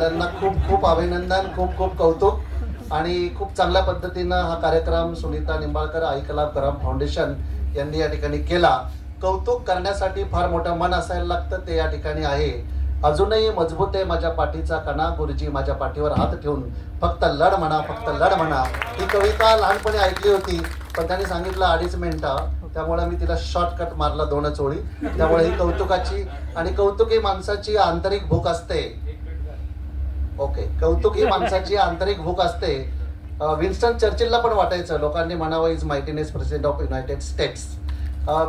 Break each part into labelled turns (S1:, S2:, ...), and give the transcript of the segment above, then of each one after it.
S1: त्यांना खूप खूप अभिनंदन खूप खूप कौतुक आणि खूप चांगल्या पद्धतीनं हा कार्यक्रम सुनीता निंबाळकर आई कलाप फाउंडेशन यांनी या ठिकाणी केला. कौतुक करण्यासाठी फार मोठं मन असायला लागतं ते या ठिकाणी आहे. अजूनही मजबूत आहे माझ्या पाठीचा कणा गुरुजी माझ्या पाठीवर हात ठेवून फक्त लढ म्हणा फक्त लढ म्हणा. ही कविता लहानपणी ऐकली होती पण त्यांनी सांगितलं अडीच मिनिटं. त्यामुळे मी तिला शॉर्टकट मारला दोनच ओळी. त्यामुळे ही कौतुकाची आणि कौतुक ही माणसाची आंतरिक भूक असते. ओके. कौतुक ही माणसाची आंतरिक भूक असते. विन्स्टन चर्चिलला पण वाटायचं लोकांनी म्हणावं his mightiness president of United States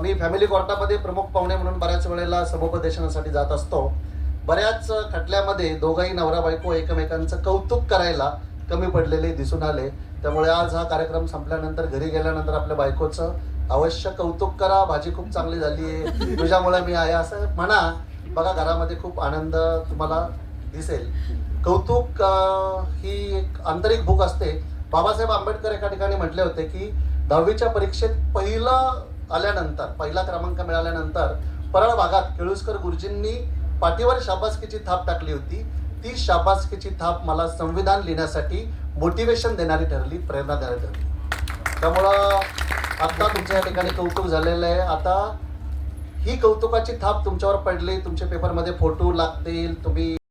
S1: me family कोर्टामध्ये प्रमुख पाहुणे म्हणून बऱ्याच वेळेला समुपदेशनासाठी जात असतो. बऱ्याच खटल्यामध्ये दोघाही नवरा बायको एकमेकांचं कौतुक करायला कमी पडलेले दिसून आले. त्यामुळे आज हा कार्यक्रम संपल्यानंतर घरी गेल्यानंतर आपल्या बायकोचं अवश्य कौतुक करा. भाजी खूप चांगली झाली आहे तुझ्यामुळे मी आहे असं म्हणा. बघा घरामध्ये खूप आनंद तुम्हाला दिसेल. कौतुक ही एक आंतरिक भूक असते. बाबासाहेब आंबेडकर एका ठिकाणी म्हटले होते की दहावीच्या परीक्षेत पहिलं आल्यानंतर पहिला क्रमांक मिळाल्यानंतर परळ भागात केळुसकर गुरुजींनी पाठीवर शाबासकीची थाप टाकली होती. ती शाबासकीची थाप मला संविधान लिहिण्यासाठी मोटिवेशन देणारी ठरली प्रेरणा देणारी ठरली. त्यामुळं आत्ता तुमच्या या ठिकाणी कौतुक झालेलं आहे. आता ही कौतुकाची थाप तुमच्यावर पडली तुमच्या पेपरमध्ये फोटो लागतील तुम्ही